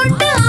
போட்டு